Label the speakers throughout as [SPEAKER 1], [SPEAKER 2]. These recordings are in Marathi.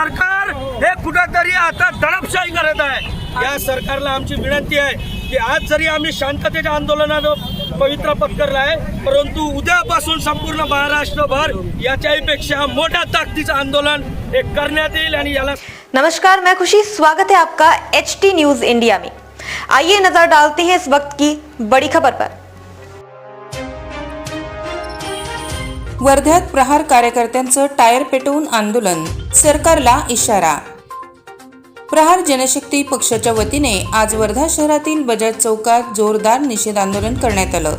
[SPEAKER 1] सरकार हे कुठंतरी आता दडपशाही करत आहे. या सरकारला आमची विनंती आहे की आज जरी आम्ही शांततेच्या आंदोलनानं पवित्र पत्करला आहे परंतु उद्यापासून संपूर्ण महाराष्ट्रभर याच्याही पेक्षा मोठ्या ताकदीचं आंदोलन हे करण्यात येईल आणि याला
[SPEAKER 2] नमस्कार मैं खुशी. स्वागत है आपका एच टी न्यूज इंडिया में. आइए नजर डालते हैं इस वक्त की बड़ी खबर पर.
[SPEAKER 3] वर्ध्यात प्रहार कार्यकर्त्यांचं टायर पेटवून आंदोलन सरकारला इशारा. प्रहार जनशक्ती पक्षाच्या वतीने आज वर्धा शहरातील बजाज चौकात जोरदार निषेध आंदोलन करण्यात आलं.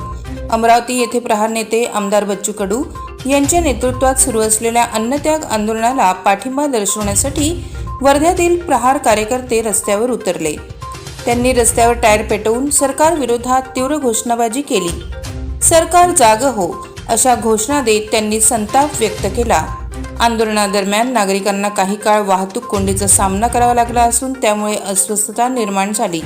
[SPEAKER 3] अमरावती येथे प्रहार नेते आमदार बच्चू कडू यांच्या नेतृत्वात सुरू असलेल्या अन्नत्याग आंदोलनाला पाठिंबा दर्शवण्यासाठी वर्ध्यातील प्रहार कार्यकर्ते रस्त्यावर उतरले. त्यांनी रस्त्यावर टायर पेटवून सरकार विरोधात तीव्र घोषणाबाजी केली. सरकार जाग हो अशा घोषणा देत त्यांनी संताप व्यक्त केला. आंदोलनादरम्यान नागरिकांना काही काळ वाहतूक कोंडीचा सामना करावा लागला असून त्यामुळे अस्वस्थता निर्माण झाली.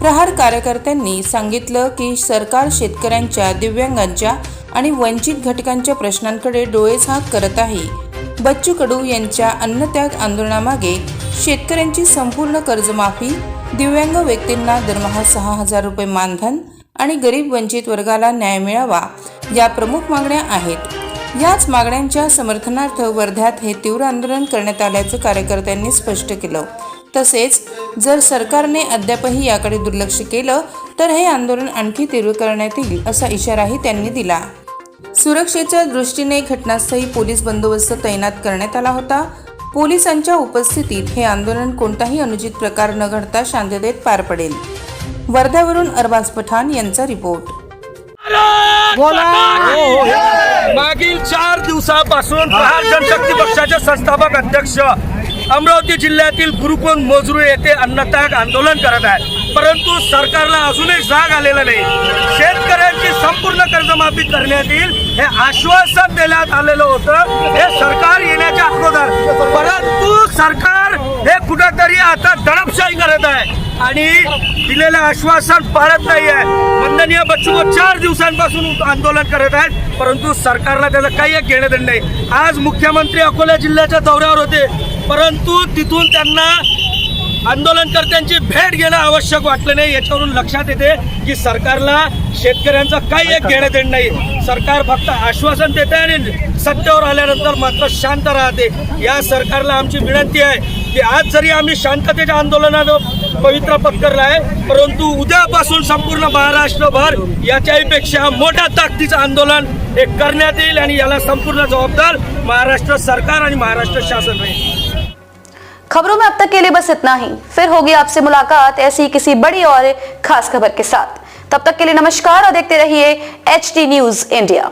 [SPEAKER 3] प्रहार कार्यकर्त्यांनी सांगितलं की सरकार शेतकऱ्यांच्या दिव्यांगांच्या आणि वंचित घटकांच्या प्रश्नांकडे डोळेझाक करत आहे. बच्चू कडू यांच्या अन्नत्याग आंदोलनामागे शेतकऱ्यांची संपूर्ण कर्जमाफी दिव्यांग व्यक्तींना दरमहा सहा हजार रुपये मानधन आणि गरीब वंचित वर्गाला न्याय मिळावा या प्रमुख मागण्या आहेत. याच मागण्यांच्या समर्थनार्थ वर्ध्यात हे तीव्र आंदोलन करण्यात आल्याचं कार्यकर्त्यांनी स्पष्ट केलं. तसेच जर सरकारने अद्यापही याकडे दुर्लक्ष केलं तर हे आंदोलन आणखी तीव्र करण्यात येईल असा इशाराही त्यांनी दिला. सुरक्षेच्या दृष्टीने घटनास्थळी पोलीस बंदोबस्त तैनात करण्यात आला होता. पोलिसांच्या उपस्थितीत हे आंदोलन कोणताही अनुचित प्रकार न घडता शांततेत पार पडेल. वर्ध्यावरून अरबाज पठाण यांचा रिपोर्ट.
[SPEAKER 1] मागील चार दिवसापासून प्रहार जनशक्ती पक्षाचे संस्थापक अध्यक्ष अमरावती जिल्ह्यातील गुरुकुंद मोजरू येथे अन्नत्याग आंदोलन करत आहे परंतु सरकारला अजूनही जाग आलेला नाही. शेतकऱ्यांची संपूर्ण कर्जमाफी करण्यात येईल हे आश्वासन देण्यात आलेलं होतं. हे सरकार येण्याच्या अगोदर. परंतु सरकार हे कुठंतरी आता दडपशाही करत आहे. आणि दिलेलं आश्वासन पाळत नाही आहे वंदनीय बच्चू चार दिवसांपासून आंदोलन करत आहेत परंतु सरकारला त्याचं काही एक घेणं देणं नाही. आज मुख्यमंत्री अकोला जिल्ह्याच्या दौऱ्यावर होते परंतु तिथून त्यांना आंदोलनकर्त्यांची भेट घेणं आवश्यक वाटलं नाही. याच्यावरून लक्षात येते की सरकारला शेतकऱ्यांचं काही एक घेणं देणं नाही. सरकार फक्त आश्वासन देते आणि सत्तेवर आल्यानंतर मात्र शांत राहते. या सरकारला आमची विनंती आहे की आज जरी आम्ही शांततेच्या आंदोलनानं पवित्र पत्करला आहे परंतु उद्यापासून संपूर्ण महाराष्ट्रभर याच्याही पेक्षा मोठ्या ताकदीचं आंदोलन हे करण्यात येईल आणि याला संपूर्ण जबाबदार महाराष्ट्र सरकार आणि महाराष्ट्र शासन राहील
[SPEAKER 2] खबरों में अब तक के लिए बस इतना ही। फिर होगी आपसे मुलाकात ऐसी किसी बड़ी और खास खबर के साथ। तब तक के लिए नमस्कार और देखते रहिए एच टी न्यूज इंडिया